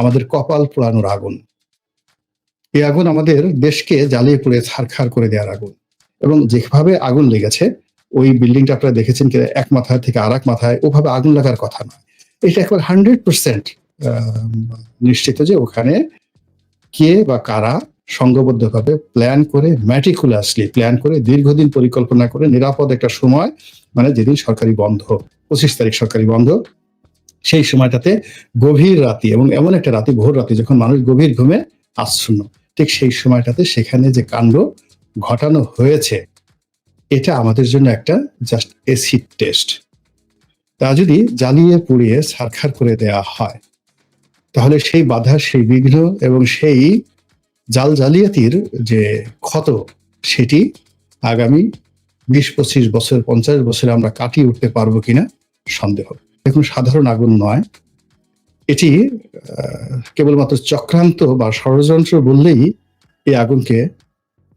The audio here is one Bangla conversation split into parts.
আমাদের কপাল পোড়ানোর আগুন। এই আগুন আমাদের দেশকে জ্বালিয়ে পুড়ে ছারখার করে দেওয়ার আগুন। এবং যেভাবে আগুন লেগেছে, ওই বিল্ডিংটা আপনারা দেখেছেন কি, এক মাথায় থেকে আর এক মাথায় ওভাবে আগুন লাগার কথা নয়। এটা একবার হান্ড্রেড পার্সেন্ট নিশ্চিত যে ওখানে কে বা কারা সংঘবদ্ধভাবে প্ল্যান করে ম্যাটিকুলাসলি প্ল্যান করে দীর্ঘদিন পরিকল্পনা করে নিরাপদ একটা সময় মানে যেদিন সরকারি বন্ধ, পঁচিশ তারিখ সরকারি বন্ধ সেই সময়টাতে গভীর রাতি এবং এমন একটা রাতি, ভোর রাতে যখন মানুষ গভীর ঘুমে আচ্ছন্ন, ঠিক সেই সময়টাতে সেখানে যে কাণ্ড ঘটানো হয়েছে, এটা আমাদের জন্য একটা জাস্ট এসিড টেস্ট তা যদি জ্বালিয়ে পুড়িয়ে সারখার করে দেয়া হয়, তাহলে সেই বাধা, সেই বিঘ্ন এবং সেই জাল জালিয়াতির যে ক্ষত, সেটি আগামী বিশ পঁচিশ বছর, পঞ্চাশ বছরে আমরা কাটিয়ে উঠতে পারব কিনা সন্দেহ। এখন সাধারণ আগুন নয়। এটি কেবলমাত্র চক্রান্ত বা ষড়যন্ত্র বললেই এই আগুনকে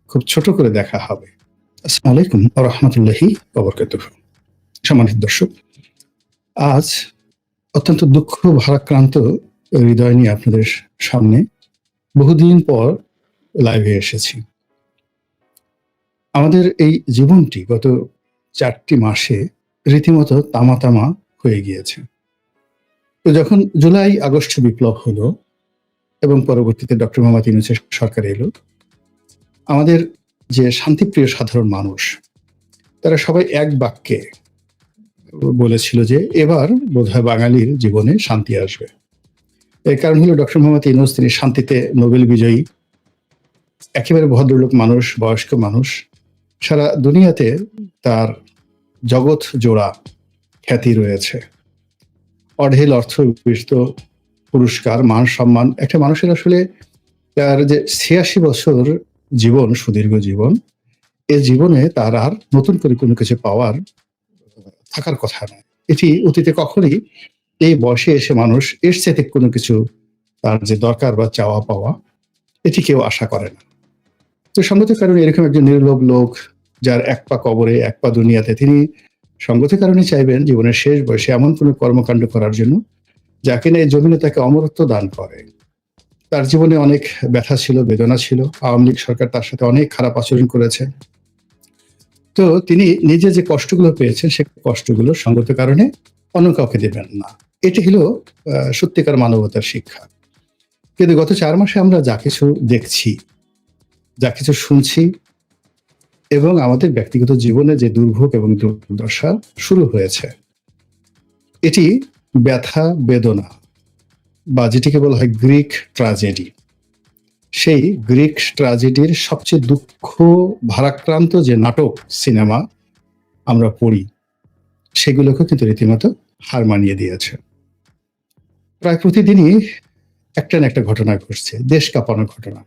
খুব ছোট করে দেখা হবে। আসসালামু আলাইকুম রহমতুল্লাহি অবরকাত সম্মানিত দর্শক, আজ অত্যন্ত দুঃখ ভারাক্রান্ত হৃদয় নিয়ে আপনাদের সামনে বহুদিন পর লাইভে এসেছি। আমাদের এই জীবনটি গত চারটি মাসে রীতিমতো তামা তামা হয়ে গিয়েছে। তো যখন জুলাই, আগস্ট বিপ্লব হলো এবং পরবর্তীতে ডক্টর মোহাম্মদ ইউনুসের সরকার এলো, আমাদের যে শান্তিপ্রিয় সাধারণ মানুষ, তারা সবাই এক বাক্যে বলেছিল যে, এবার বোধহয় বাঙালির জীবনে শান্তি আসবে। এর কারণ হলো ডক্টর মোহাম্মদ ইউনুস, তিনি শান্তিতে নোবেল বিজয়ী, একেবারে ভদ্রলোক মানুষ, বয়স্ক মানুষ, সারা দুনিয়াতে তার জগৎ জোড়া খ্যাতি রয়েছে। অঢেল অর্থ বিশিষ্ট পুরস্কার, মান সম্মান, একটা মানুষের আসলে তার যে ছিয়াশি বছর জীবন, সুদীর্ঘ জীবন, এ জীবনে তার আর নতুন করে কোনো কিছু পাওয়ার থাকার কথা নয়। এটি অতীতে কখনই এই বয়সে এসে মানুষ এর সাথে কোনো কিছু তার যে দরকার বা চাওয়া পাওয়া, এটি কেউ আশা করে না। তো সঙ্গতের কারণে এরকম একজন নির্লোভ লোক, যার এক পা কবরে, এক পা দুনিয়াতে, তিনি সঙ্গতের কারণে চাইবেন জীবনের শেষ বয়সে এমন কোনো কর্মকাণ্ড করার জন্য, যাকে না এই জমিনে তাকে অমরত্ব দান করে। তার জীবনে অনেক ব্যথা ছিল, বেদনা ছিল। আওয়ামী লীগ সরকার তার সাথে অনেক খারাপ আচরণ করেছে। তো তিনি নিজে যে কষ্টগুলো পেয়েছেন, সে কষ্টগুলো সঙ্গত কারণে অন্য কাউকে দেবেন না। এটি হলো সত্যিকার মানবতার শিক্ষা। কিন্তু গত চার মাসে আমরা যা কিছু দেখছি, যা কিছু শুনছি এবং আমাদের ব্যক্তিগত জীবনে যে দুর্ভোগ এবং দুর্দশা শুরু হয়েছে, এটি ব্যথা, বেদনা বা যেটিকে বলা হয় গ্রিক ট্রাজেডি। সেই গ্রিক ট্রাজেডির সবচেয়ে দুঃখ ভারাক্রান্ত যে নাটক, সিনেমা আমরা পড়ি সেগুলোকে কিন্তু রীতিমতো হার মানিয়ে দিয়েছে। প্রায় প্রতিদিনই একটা না একটা ঘটনা ঘটছে, দেশ কাঁপানো ঘটনা।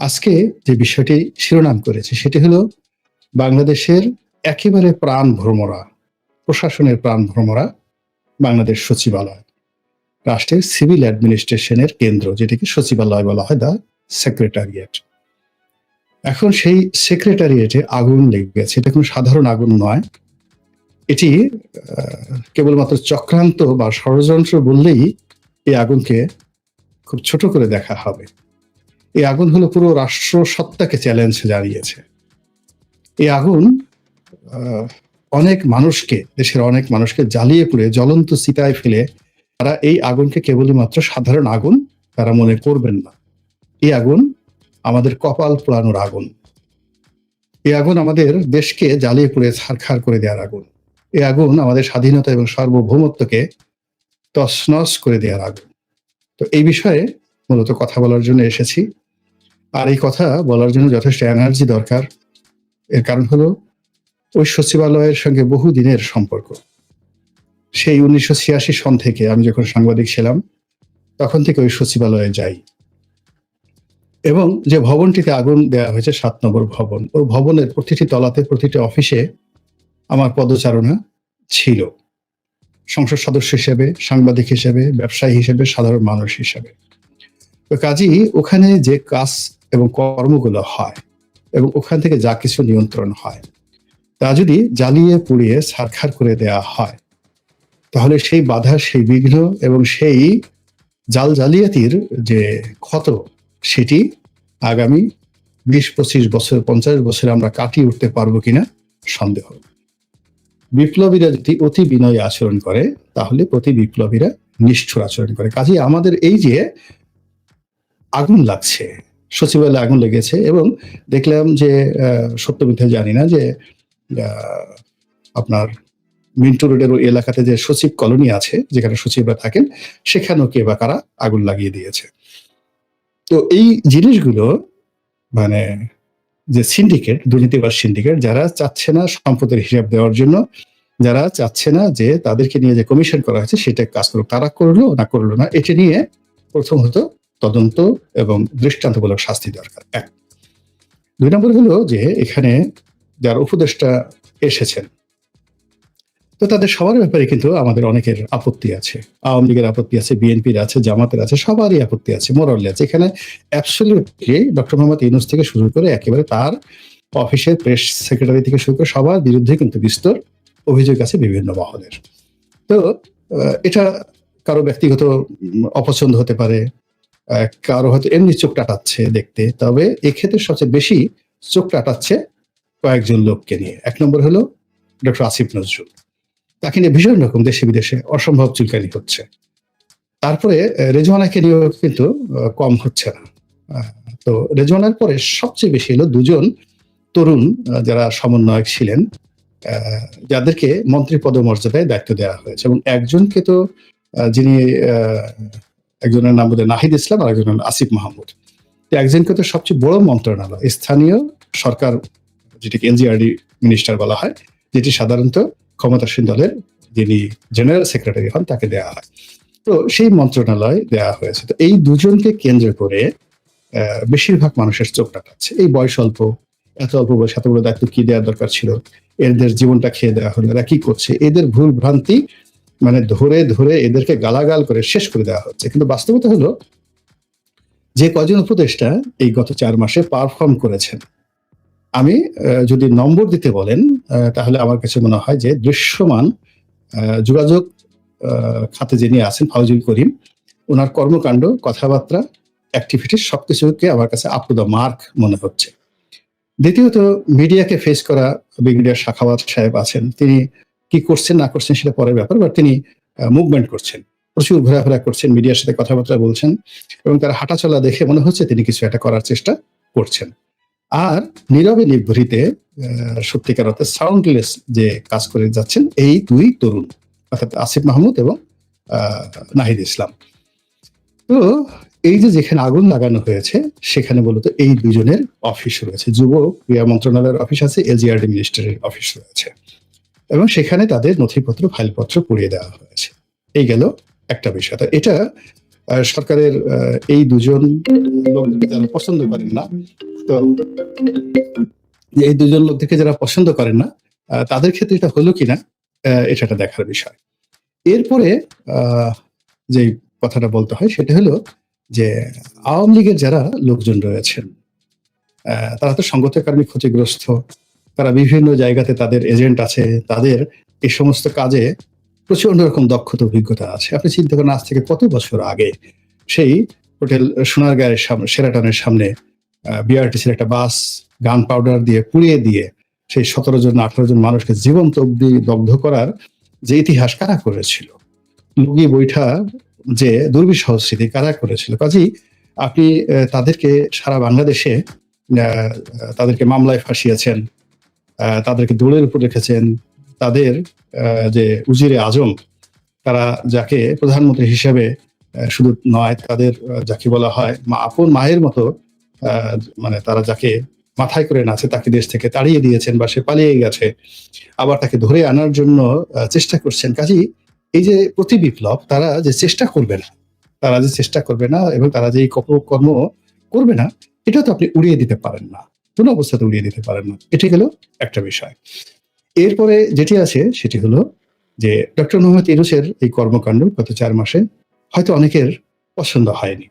আজকে যে বিষয়টি শিরোনাম করেছে, সেটি হলো বাংলাদেশের একেবারে প্রাণ ভ্রমরা, প্রশাসনের প্রাণ ভ্রমরা বাংলাদেশ সচিবালয়, রাষ্ট্রের সিভিল অ্যাডমিনিস্ট্রেশনের কেন্দ্র, যেটিকে সচিবালয় বলা হয় দা সেক্রেটারিয়েট। এখন সেই সেক্রেটারিয়েটে আগুন লেগে গেছে। এটা কোনো সাধারণ আগুন নয়। এটি কেবলমাত্র চক্রান্ত বা ষড়যন্ত্র বললেই এই আগুনকে খুব ছোট করে দেখা হবে। এই আগুন হলো পুরো রাষ্ট্র সত্তাকে চ্যালেঞ্জ জানিয়েছে। এই আগুন অনেক মানুষকে, দেশের অনেক মানুষকে জ্বালিয়ে পুড়ে জ্বলন্ত চিতায় ফেলে তারা এই আগুনকে কেবলমাত্র সাধারণ আগুন তারা মনে করবেন না। এই আগুন আমাদের কপাল পোড়ানোর আগুন। এই আগুন আমাদের দেশকে জ্বালিয়ে পুড়ে ছারখার করে দেওয়ার আগুন। এই আগুন আমাদের স্বাধীনতা এবং সার্বভৌমত্বকে তছনছ করে দেওয়ার আগুন। তো এই বিষয়ে মূলত কথা বলার জন্য এসেছি। আর এই কথা বলার জন্য যথেষ্ট এনার্জি দরকার। এর কারণ হলো ওই সচিবালয়ের সঙ্গে বহু দিনের সম্পর্ক। সেই উনিশশো ছিয়াশি সন থেকে আমি যখন সাংবাদিক ছিলাম, তখন থেকে ওই সচিবালয়ে যাই। এবং যে ভবনটিতে আগুন দেওয়া হয়েছে, সাত নম্বর ভবন ওই ভবনের প্রতিটি তলাতে, প্রতিটি অফিসে আমার পদচারণা ছিল। সংসদ সদস্য হিসেবে, সাংবাদিক হিসেবে, ব্যবসায়ী হিসেবে, সাধারণ মানুষ হিসেবে। তো ওখানে যে কাজ এবং কর্মগুলো হয় এবং ওখান থেকে যা কিছু নিয়ন্ত্রণ হয়, তা যদি জ্বালিয়ে পুড়িয়ে ছারখার করে দেয়া হয়, তাহলে সেই বাধা, সেই বিঘ্ন এবং সেই জাল জালিয়াতির যে ক্ষত, সেটি আগামী বিশ, পঁচিশ বছর, পঞ্চাশ বছরে আমরা কাটিয়ে উঠতে পারব কিনা সন্দেহ। বিপ্লবীরা যদি অতি বিনয় আচরণ করে, তাহলে প্রতি বিপ্লবীরা নিষ্ঠুর আচরণ করে। কাজে আমাদের এই যে আগুন লাগছে সচিবালয়ে আগুন লেগেছে এবং দেখলাম যে সত্য মিথ্যা জানি না যে আপনার মিন্টু রোডের ওই এলাকাতে যে সচিব কলোনি আছে, যেখানে সচিবরা থাকেন, সেখানেও কে বা কারা আগুন লাগিয়ে দিয়েছে। তো এই জিনিসগুলো মানে যে সিন্ডিকেট দুর্নীতিবাদ সিন্ডিকেট যারা চাচ্ছে না সম্পদের হিসাব দেওয়ার জন্য, যারা চাচ্ছে না যে তাদেরকে নিয়ে যে কমিশন করা হয়েছে, সেটা কাজ করুক, তারা করল না করল না, এটা নিয়ে প্রথমত তদন্ত এবং দৃষ্টান্তমূলক শাস্তি দরকার। এক। দুই নম্বর হলো যে এখানে যারা উপদেষ্টা এসেছেন, তো তাদের সবার ব্যাপারে কিন্তু আমাদের অনেকের আপত্তি আছে। আওয়ামী লীগের আপত্তি আছে, বিএনপির আছে, জামাতের আছে, সবারই আপত্তি আছে, মোরালি আছে। এখানে অ্যাবসলিউটলি ডক্টর মোহাম্মদ ইউনুস থেকে শুরু করে একেবারে তার অফিসের প্রেস সেক্রেটারি থেকে শুরু করে সবার বিরুদ্ধে কিন্তু বিস্তর অভিযোগ আছে বিভিন্ন মহলের। তো এটা কারও ব্যক্তিগত অপছন্দ হতে পারে কারও হয়তো এমনি চোখ টাটাচ্ছে দেখতে, তবে এক্ষেত্রে সবচেয়ে বেশি চোখ টাটাচ্ছে কয়েকজন লোককে নিয়ে। এক নম্বর হলো ডক্টর আসিফ নজরুল। তাকে নিয়ে ভীষণ রকম দেশে বিদেশে অসম্ভব চুলকানি হচ্ছে। তারপরে রেজওয়ানাকে নিয়েও কিন্তু কম হচ্ছে না। তো রেজওয়ানার পরে সবচেয়ে বেশি হলো দুজন তরুণ যারা সমন্বয়ক ছিলেন যাদেরকে মন্ত্রী পদমর্যাদায় দায়িত্ব দেওয়া হয়েছে। এবং একজনকে তো যিনি একজনের নাম বোধহয় নাহিদ ইসলাম আর একজনের আসিফ মাহমুদ। তো একজনকে তো সবচেয়ে বড় মন্ত্রণালয়, স্থানীয় সরকার, যেটিকে এনজিআরডি মিনিস্টার বলা হয়, যেটি সাধারণত ক্ষমতাসীন দলের যিনি জেনারেল সেক্রেটারি হন, তাকে দেওয়া হয়। তো সেই মন্ত্রণালয় দেওয়া হয়েছে। তো এই দুজনকে কেন্দ্র করে বেশিরভাগ মানুষের চোখ টাকাচ্ছে এই বয়স অল্প, এত অল্প বয়স এত বড় দায়িত্ব কি দেওয়ার দরকার ছিল? এদের জীবনটা খেয়ে দেওয়া হলো, এরা কি করছে? এদের ভুল ভ্রান্তি মানে ধরে ধরে এদেরকে গালাগাল করে শেষ করে দেওয়া হচ্ছে। কিন্তু বাস্তবতা হলো, যে কজন উপদেষ্টা এই গত চার মাসে পারফর্ম করেছেন, আমি যদি নম্বর দিতে বলেন তাহলে আমার কাছে মনে হয় যে দৃশ্যমান যোগাযোগ খাতে যিনি আছেন, ফাউজুল করিম, ওনার কর্মকাণ্ড, কথাবার্তা অ্যাক্টিভিটি সবকিছুকে আমার কাছে আপ টু দ্য মার্ক মনে হচ্ছে। দ্বিতীয়ত, মিডিয়াকে ফেস করা ব্রিগেডিয়ার শাখাওয়াত সাহেব আছেন। তিনি কি করছেন, না করছেন সেটা পরের ব্যাপার বাট তিনি মুভমেন্ট করছেন। প্রচুর ঘোরাফেরা করছেন মিডিয়ার সাথে কথাবার্তা বলছেন, এবং তার হাঁটাচলা দেখে মনে হচ্ছে তিনি কিছু একটা করার চেষ্টা করছেন। আর নীরবে নিভৃতে সত্যিকার অর্থে সাউন্ডলেস যে কাজ করে যাচ্ছেন, এই দুই তরুণ, অর্থাৎ আসিফ মাহমুদ এবং নাহিদ ইসলাম। তো এই যে যেখানে আগুন লাগানো হয়েছে, সেখানে মূলত এই দুজনের অফিস রয়েছে। যুব ক্রিয়া মন্ত্রণালয়ের অফিস আছে, এলজিআরডি মিনিস্টারের অফিস রয়েছে। এবং সেখানে তাদের নথিপত্র, ফাইলপত্র পুড়িয়ে দেওয়া হয়েছে। এই গেল একটা বিষয়। তো এটা সরকারের এই দুজন লোককে যারা পছন্দ করেন না, তো এই দুজন লোক থেকে যারা পছন্দ করেন না তাদের ক্ষেত্রে এটা হলো কিনা এটা একটা দেখার বিষয়। এরপরে যে কথাটা বলতে হয়, সেটা হলো যে আওয়ামী লীগের যারা লোকজন রয়েছেন তারা তো সঙ্গত কারণে ক্ষতিগ্রস্ত তারা বিভিন্ন জায়গাতে তাদের এজেন্ট আছে, তাদের এই সমস্ত কাজে প্রচণ্ড রকম দক্ষতা, অভিজ্ঞতা আছে। আপনি চিন্তা করেন, আজ থেকে কত বছর আগে সেই হোটেল সোনারগাঁয়ের সামনে সেরাটনের সামনে বিআরটিসির একটা বাস গান পাউডার দিয়ে পুড়িয়ে দিয়ে সেই সতেরো জন, আঠারো জন মানুষকে জীবন্ত অব্দি দগ্ধ করার যে ইতিহাস কারা করেছিল? লুগি বৈঠা যে দুর্বিষহ স্মৃতি কারা করেছিল? কাজী, আপনি তাদেরকে সারা বাংলাদেশে তাদেরকে মামলায় ফাঁসিয়েছেন তাদেরকে দৌড়ের উপর রেখেছেন তাদের যে উজিরে আজম, তারা যাকে প্রধানমন্ত্রী হিসেবে শুধু নয়, তাদের যাকে বলা হয় মা, আপন মায়ের মতো মানে তারা যাকে মাথায় করে নাচে, তাকে দেশ থেকে তাড়িয়ে দিয়েছেন বা সে পালিয়ে গেছে, আবার তাকে ধরে আনার জন্য চেষ্টা করছেন। কাজী, এই যে প্রতি বিপ্লব, তারা যে চেষ্টা করবে না, তারা যে চেষ্টা করবে না, এবং তারা যে কর্ম করবে না, এটা তো আপনি উড়িয়ে দিতে পারেন না। কোন অবস্থাতে উড়িয়ে দিতে পারেন না। এটি হলো একটা বিষয়। এরপরে যেটি আছে, সেটি হলো যে ডক্টর মোহাম্মদ ইরুসের এই কর্মকাণ্ড গত চার মাসে হয়তো অনেকের পছন্দ হয়নি।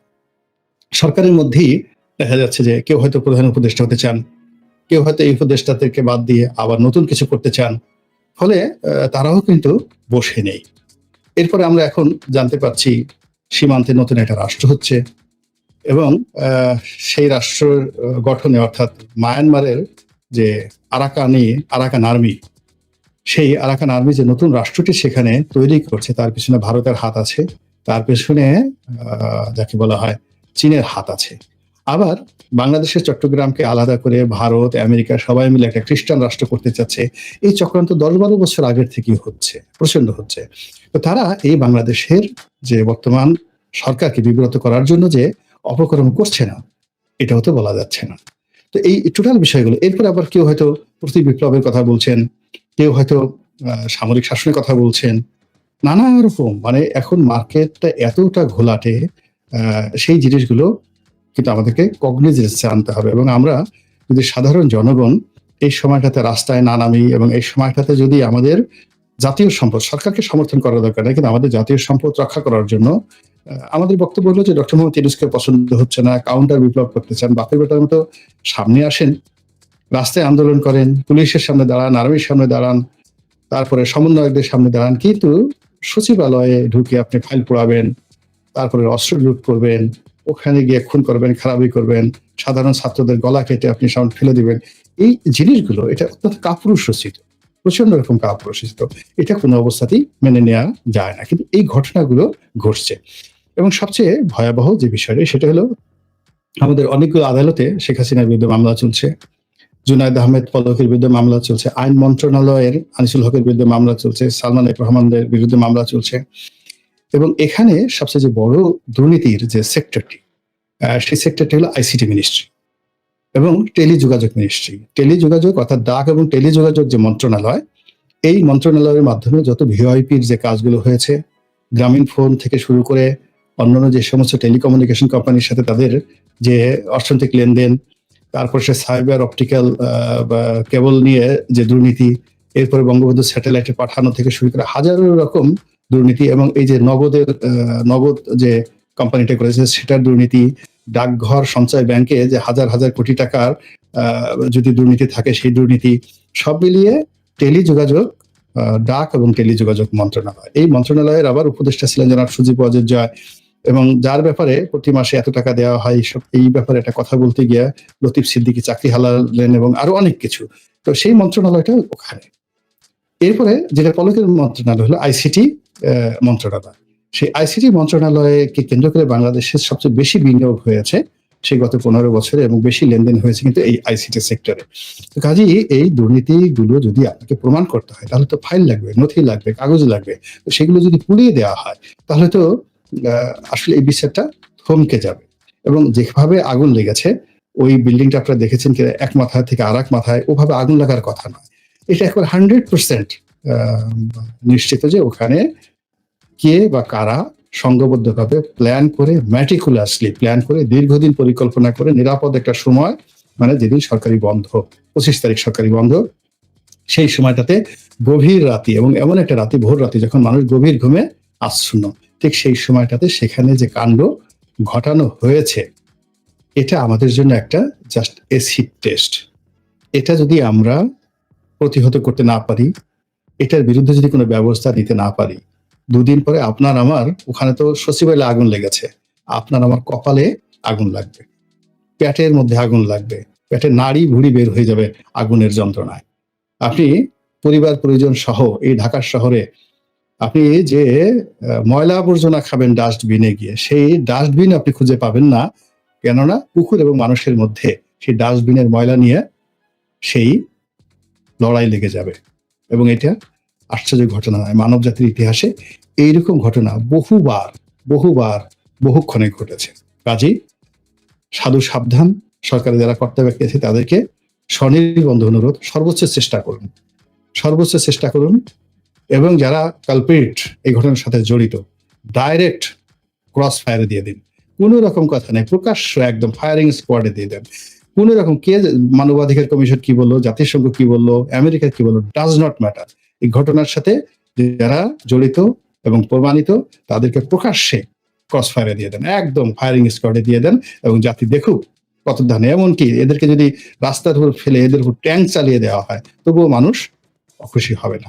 সরকারের মধ্যেই দেখা যাচ্ছে যে কেউ হয়তো প্রধান উপদেষ্টা হতে চান, কেউ হয়তো এই উপদেষ্টাদেরকে বাদ দিয়ে আবার নতুন কিছু করতে চান। ফলে তারাও কিন্তু বসে নেই। এরপরে আমরা এখন জানতে পারছি সীমান্তে নতুন একটা রাষ্ট্র হচ্ছে। এবং সেই রাষ্ট্র গঠনে অর্থাৎ মায়ানমারের যে আরাকানি আরাকান আর্মি, সেই আরাকান আর্মি যে নতুন রাষ্ট্রটি সেখানে তৈরি করছে, তার পিছনে ভারতের হাত আছে, তার পেছনে যাকে বলা হয় চীনের হাত আছে। আবার বাংলাদেশের চট্টগ্রামকে আলাদা করে ভারত, আমেরিকা সবাই মিলে একটা খ্রিস্টান রাষ্ট্র করতে চাচ্ছে, এই চক্রান্ত দশ বারো বছর আগের থেকেই হচ্ছে প্রচণ্ড হচ্ছে। তো তারা এই বাংলাদেশের যে বর্তমান সরকারকে বিব্রত করার জন্য যে অপকর্ম করছে না, এটাও তো বলা যাচ্ছে না। তো এই টোটাল বিষয়গুলো, এরপর আবার কেউ হয়তো প্রতি বিপ্লবের কথা বলছেন, কেউ হয়তো সামরিক শাসনের কথা বলছেন, নানা রকম মানে এখন মার্কেটটা এতটা ঘোলাটে সেই জিনিসগুলো কিন্তু আমাদেরকে কগনিজেন্সে আনতে হবে। এবং আমরা যদি সাধারণ জনগণ এই সময়টাতে রাস্তায় না নামি এবং এই সময়টাতে যদি আমাদের জাতীয় সম্পদ, সরকারকে সমর্থন করা দরকার নেই, কিন্তু আমাদের জাতীয় সম্পদ রক্ষা করার জন্য আমাদের বক্তব্য হলো যে ডক্টর মোহাম্মদ ইউনুসকে পছন্দ হচ্ছে না, কাউন্টার বিপ্লব করতে চান, বাপের বেটার মতো সামনে আসেন, রাস্তায় আন্দোলন করেন, পুলিশের সামনে দাঁড়ান, আর্মির সামনে দাঁড়ান, তারপরে সমন্বয়কদের সামনে দাঁড়ান, কিন্তু সচিবালয়ে ঢুকে আপনি ফাইল পোড়াবেন, তারপরে অস্ত্র লুট করবেন, ওখানে গিয়ে খুন করবেন, খারাপই করবেন, সাধারণ ছাত্রদের গলা কেটে আপনি সামনে ফেলে দিবেন। এই জিনিসগুলো, এটা অত্যন্ত কাপুরুষ রচিত প্রচণ্ড রকম কাপুরুষ রচিত, এটা কোনো অবস্থাতেই মেনে নেওয়া যায় না, কিন্তু এই ঘটনাগুলো ঘটছে। এবং সবচেয়ে ভয়াবহ যে বিষয়টা, সেটা হলো আমাদের অনেকগুলো আদালতে শেখ হাসিনার বিরুদ্ধে মামলা চলছে, জুনায়দ আহমেদ পলকের বিরুদ্ধে মামলা চলছে, আইন মন্ত্রণালয়ের আনিসুল হকের বিরুদ্ধে মামলা চলছে, সালমান রহমানদের বিরুদ্ধে মামলা চলছে। এবং এখানে সবচেয়ে যে বড় দুর্নীতির যে সেক্টরটি সেই সেক্টরটি হলো আইসিটি মিনিস্ট্রি এবং টেলিযোগাযোগ মিনিস্ট্রি। টেলিযোগাযোগ অর্থাৎ ডাক এবং টেলিযোগাযোগ যে মন্ত্রণালয়, এই মন্ত্রণালয়ের মাধ্যমে যত ভিওআইপির যে কাজগুলো হয়েছে, গ্রামীণ ফোন থেকে শুরু করে অন্যান্য যে সমস্ত টেলিকমিউনিকেশন কোম্পানির সাথে তাদের যে অর্থনৈতিক লেনদেন তারপর সে সাইবার অপটিক্যাল কেবল নিয়ে যে দুর্নীতি এরপরে বঙ্গবন্ধু স্যাটেলাইটে পাঠানো থেকে শুরু করে হাজারো রকম দুর্নীতি এবং এই যে নগদের নগদ যে কোম্পানিটা করেছে সেটার দুর্নীতি ডাকঘর সঞ্চয় ব্যাংকে যে হাজার হাজার কোটি টাকার যদি দুর্নীতি থাকে সেই দুর্নীতি সব মিলিয়ে টেলিযোগাযোগ আহ, ডাক এবং টেলিযোগাযোগ মন্ত্রণালয়। এই মন্ত্রণালয়ের আবার উপদেষ্টা ছিলেন জনাব সুজীব অজিত জয় এবং যার ব্যাপারে প্রতি মাসে এত টাকা দেওয়া হয় এইসব এই ব্যাপারে একটা কথা বলতে গিয়ে লতিফ সিদ্দিকি চাকরি হালালেন এবং আরও অনেক কিছু। তো সেই মন্ত্রণালয়টা ওখানে। এরপরে যেটা পলকের মন্ত্রণালয় হলো আইসিটি মন্ত্রণালয়। সেই আইসিটি মন্ত্রণালয়কে কেন্দ্র করে বাংলাদেশের সবচেয়ে বেশি বিনিয়োগ হয়েছে সেই গত পনেরো বছরে এবং বেশি লেনদেন হয়েছে কিন্তু এই আইসিটি সেক্টরে। তো কাজেই এই দুর্নীতিগুলো যদি আপনাকে প্রমাণ করতে হয়, তাহলে তো ফাইল লাগবে, নথি লাগবে, কাগজ লাগবে। তো সেগুলো যদি পুড়িয়ে দেওয়া হয়, তাহলে তো আসলে এই বিচারটা থমকে যাবে। এবং যেভাবে আগুন লেগেছে, ওই বিল্ডিংটা আপনারা দেখেছেন কি এক মাথা থেকে আর এক মাথায়, ওভাবে আগুন লাগার কথা নয়। এটা একবার হান্ড্রেড পার্সেন্ট নিশ্চিত যে ওখানে কে বা কারা সংঘবদ্ধভাবে প্ল্যান করে ম্যাটিকুলাসলি প্ল্যান করে, দীর্ঘদিন পরিকল্পনা করে, নিরাপদ একটা সময় মানে যেদিন সরকারি বন্ধ, পঁচিশ তারিখ সরকারি বন্ধ, সেই সময়টাতে গভীর রাতি এবং এমন একটা রাতি, ভোর রাতি যখন মানুষ গভীর ঘুমে আচ্ছন্ন। ঠিক সেই সময়টাতে সেখানে যে কাণ্ড ঘটানো হয়েছে, এটা আমাদের জন্য একটা জাস্ট এসিড টেস্ট এটা যদি আমরা প্রতিহত করতে না পারি, এটার বিরুদ্ধে যদি কোনো ব্যবস্থা নিতে না পারি, দুদিন পরে আপনার আমার, ওখানে তো সচিবালয়ে আগুন লেগেছে, আপনার আমার কপালে আগুন লাগবে। পেটের মধ্যে আগুন লাগবে পেটে নাড়ি ভুড়ি বের হয়ে যাবে আগুনের যন্ত্রণায়। আপনি পরিবার, পরিজন সহ এই ঢাকার শহরে আপনি যে ময়লা আবর্জনা খাবেন ডাস্টবিনে গিয়ে, সেই ডাস্টবিন আপনি খুঁজে পাবেন না, কেননা পুকুর এবং মানুষের মধ্যে সেই ডাস্টবিনের ময়লা নিয়ে সেই লড়াই লেগে যাবে। এবং এটা আশ্চর্য ঘটনা নয় মানব জাতির ইতিহাসে এইরকম ঘটনা বহুবার বহুবার, বহুক্ষণে ঘটেছে। কাজেই সাধু সাবধান, সরকারের যারা কর্তা ব্যক্তি আছে তাদেরকে স্বনির্বন্ধ অনুরোধ, সর্বোচ্চ চেষ্টা করুন। সর্বোচ্চ চেষ্টা করুন এবং যারা কালপিট এই ঘটনার সাথে জড়িত ডাইরেক্ট ক্রস ফায়ারে দিয়ে দিন। কোনো রকম কথা নেই, প্রকাশ্য একদম ফায়ারিং স্কোয়াডে দিয়ে দেন। কোনো রকম কে মানবাধিকার কমিশন কি বলল, জাতিসংঘ কি বলল, আমেরিকা কি বলল ডাজ নট ম্যাটার এই ঘটনার সাথে যারা জড়িত এবং প্রমাণিত, তাদেরকে প্রকাশ্যে ক্রস ফায়ারে দিয়ে দেন। একদম ফায়ারিং স্কোয়াডে দিয়ে দেন এবং জাতি দেখুক কত ধানে এমনকি এদেরকে যদি রাস্তার উপর ফেলে, এদের উপর ট্যাঙ্ক চালিয়ে দেওয়া হয়, তবুও মানুষ অখুশি হবে না।